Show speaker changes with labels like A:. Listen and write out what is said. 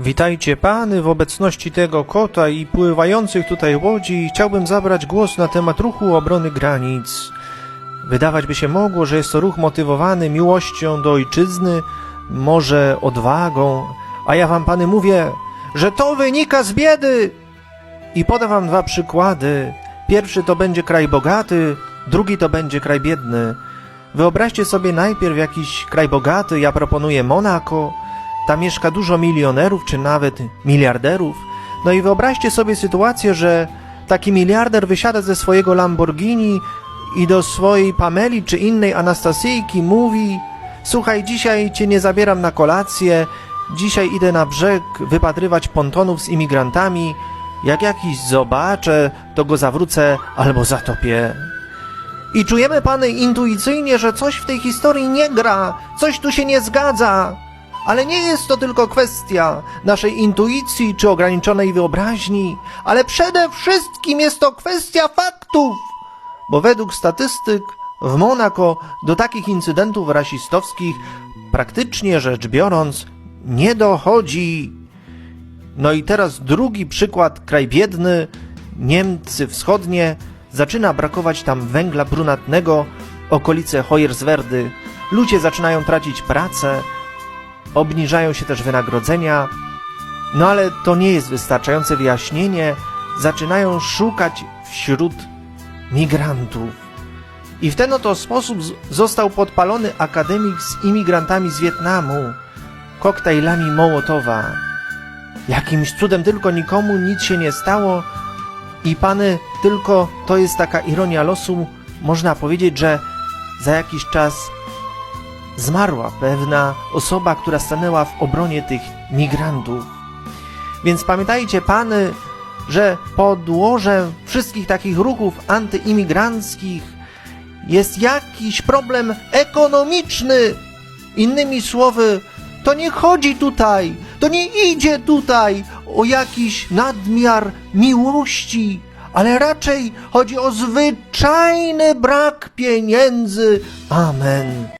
A: Witajcie pany w obecności tego kota i pływających tutaj łodzi. Chciałbym zabrać głos na temat ruchu obrony granic. Wydawać by się mogło, że jest to ruch motywowany miłością do ojczyzny, może odwagą, a ja wam pany mówię, że to wynika z biedy. I podam wam dwa przykłady. Pierwszy to będzie kraj bogaty, drugi to będzie kraj biedny. Wyobraźcie sobie najpierw jakiś kraj bogaty, ja proponuję Monako. Tam mieszka dużo milionerów, czy nawet miliarderów. No i wyobraźcie sobie sytuację, że taki miliarder wysiada ze swojego Lamborghini i do swojej Pameli czy innej Anastasyjki mówi: Słuchaj, dzisiaj cię nie zabieram na kolację, dzisiaj idę na brzeg wypatrywać pontonów z imigrantami. Jak jakiś zobaczę, to go zawrócę albo zatopię. I czujemy, pany, intuicyjnie, że coś w tej historii nie gra, coś tu się nie zgadza. Ale nie jest to tylko kwestia naszej intuicji czy ograniczonej wyobraźni, ale przede wszystkim jest to kwestia faktów. Bo według statystyk w Monako do takich incydentów rasistowskich praktycznie rzecz biorąc nie dochodzi. No i teraz drugi przykład, kraj biedny, Niemcy wschodnie, zaczyna brakować tam węgla brunatnego, okolice Hoyerswerdy. Ludzie zaczynają tracić pracę, obniżają się też wynagrodzenia. No ale to nie jest wystarczające wyjaśnienie. Zaczynają szukać wśród migrantów. I w ten oto sposób został podpalony akademik z imigrantami z Wietnamu, koktajlami Mołotowa. Jakimś cudem tylko nikomu nic się nie stało i pany, tylko to jest taka ironia losu, można powiedzieć, że za jakiś czas zmarła pewna osoba, która stanęła w obronie tych migrantów. Więc pamiętajcie, pany, że podłożem wszystkich takich ruchów antyimigranckich jest jakiś problem ekonomiczny. Innymi słowy, to nie chodzi tutaj, to nie idzie tutaj o jakiś nadmiar miłości, ale raczej chodzi o zwyczajny brak pieniędzy. Amen.